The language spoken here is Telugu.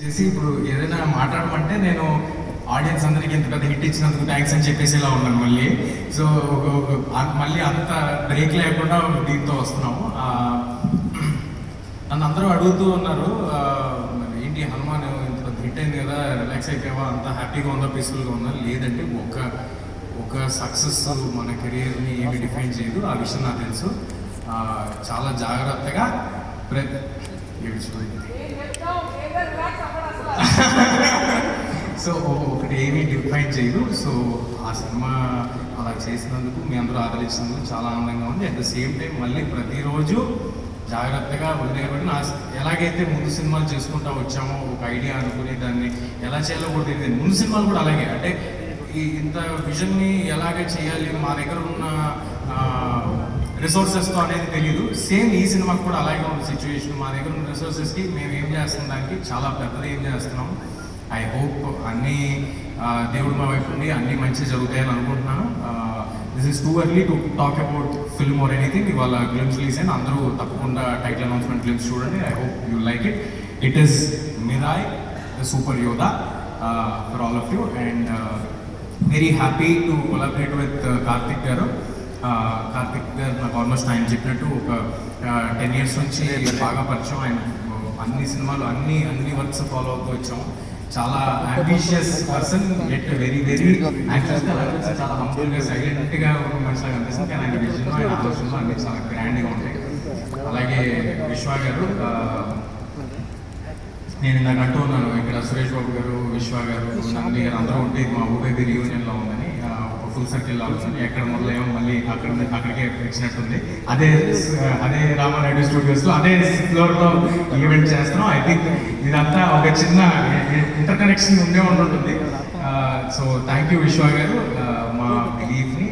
చేసి ఇప్పుడు ఏదైనా మాట్లాడమంటే నేను ఆడియన్స్ అందరికి ఇంత పెద్ద హిట్ ఇచ్చినందుకు థ్యాంక్స్ అని చెప్పేసి ఇలా ఉన్నాను మళ్ళీ. సో మళ్ళీ అంత బ్రేక్ లేకుండా దీంతో వస్తున్నాము. నన్ను అందరూ అడుగుతూ ఉన్నారు ఏంటి హనుమాన్ ఇంత పెద్ద హిట్ అయింది కదా రిలాక్స్ అయిపోయావా? అంత హ్యాపీగా ఉందా పీస్ఫుల్గా ఉందా? లేదంటే ఒక ఒక సక్సెస్ మన కెరీర్ని ఏమి డిఫైన్ చేయదు. ఆ విషయం నాకు తెలుసు. చాలా జాగ్రత్తగా ప్రతి ఏడ్చిపోయింది సో ఒకటి ఏమీ డిఫైన్ చేయదు. సో ఆ సినిమా అలా చేసినందుకు మీ అందరూ ఆదరించినందుకు చాలా ఆనందంగా ఉంది. అట్ ద సేమ్ టైం మళ్ళీ ప్రతిరోజు జాగ్రత్తగా వదిలేయబడి నా ఎలాగైతే ముందు సినిమాలు చేసుకుంటా వచ్చామో ఒక ఐడియా అనుకుని దాన్ని ఎలా చేయాలో కూడా తెలియదు. ముందు సినిమాలు కూడా అలాగే. అంటే ఈ ఇంత విజన్ని ఎలాగ చేయాలి? మా దగ్గర ఉన్న రిసోర్సెస్తో అనేది తెలియదు సేమ్ ఈ సినిమాకి కూడా అలాగే ఉన్న సిచ్యువేషన్ మా దగ్గర ఉన్న రిసోర్సెస్కి మేము ఏం చేస్తున్న దానికి? చాలా పెద్దది ఏం చేస్తున్నాం? ఐ హోప్ అన్ని దేవుడు మా వైపు నుండి అన్ని మంచి జరుగుతాయని అనుకుంటున్నాను. This is too early to talk about film or anything ఇవాళ గ్లిమ్స్ రిలీజ్ అయిన అందరూ తప్పకుండా టైటిల్ అనౌన్స్మెంట్ గ్లిమ్స్ చూడండి. I hope you like it it is Mirai the super Yodha for all of you and very happy to collaborate with Karthik గారు కార్తిక్ గారు నాకు ఆల్మోస్ట్ ఆయన చెప్పినట్టు ఒక టెన్ ఇయర్స్ నుంచి బాగా పరిచయం ఆయన అన్ని సినిమాలు అన్ని అన్ని వర్క్స్ ఫాలో అవుతూ వచ్చాము. చాలా ambitious person get very very చాలా హంబుల్గా సైలెంట్గా ఒక మనిషిగా కనిపిస్తుంది కానీ ఆయన విజన్ ఆయన ఆలోచనలు అన్ని చాలా గ్రాండ్గా ఉంటాయి. అలాగే విశ్వ గారు నేను ఇందాక అంటూ ఉన్నాను ఇక్కడ సురేష్ బాబు గారు విశ్వ గారు నంది గారు అందరూ ఉంటే మా ఊబేబీ రీయూనియన్లో ఉందని ఆ, ఒక ఫుల్ సర్కిల్లో అవుతుంది ఎక్కడ మొదలయ్యో మళ్ళీ అక్కడ అక్కడికే ఇచ్చినట్టుంది అదే అదే రామారెడ్డి స్టూడియోస్లో అదే ఫ్లోర్లో ఈవెంట్ చేస్తున్నాం. ఐ థింక్ ఇదంతా ఒక చిన్న ఇంటర్ కనెక్షన్ ఉండే ఉంటుంది సో థ్యాంక్ యూ విశ్వ గారు. Uh, మా లీఫ్ని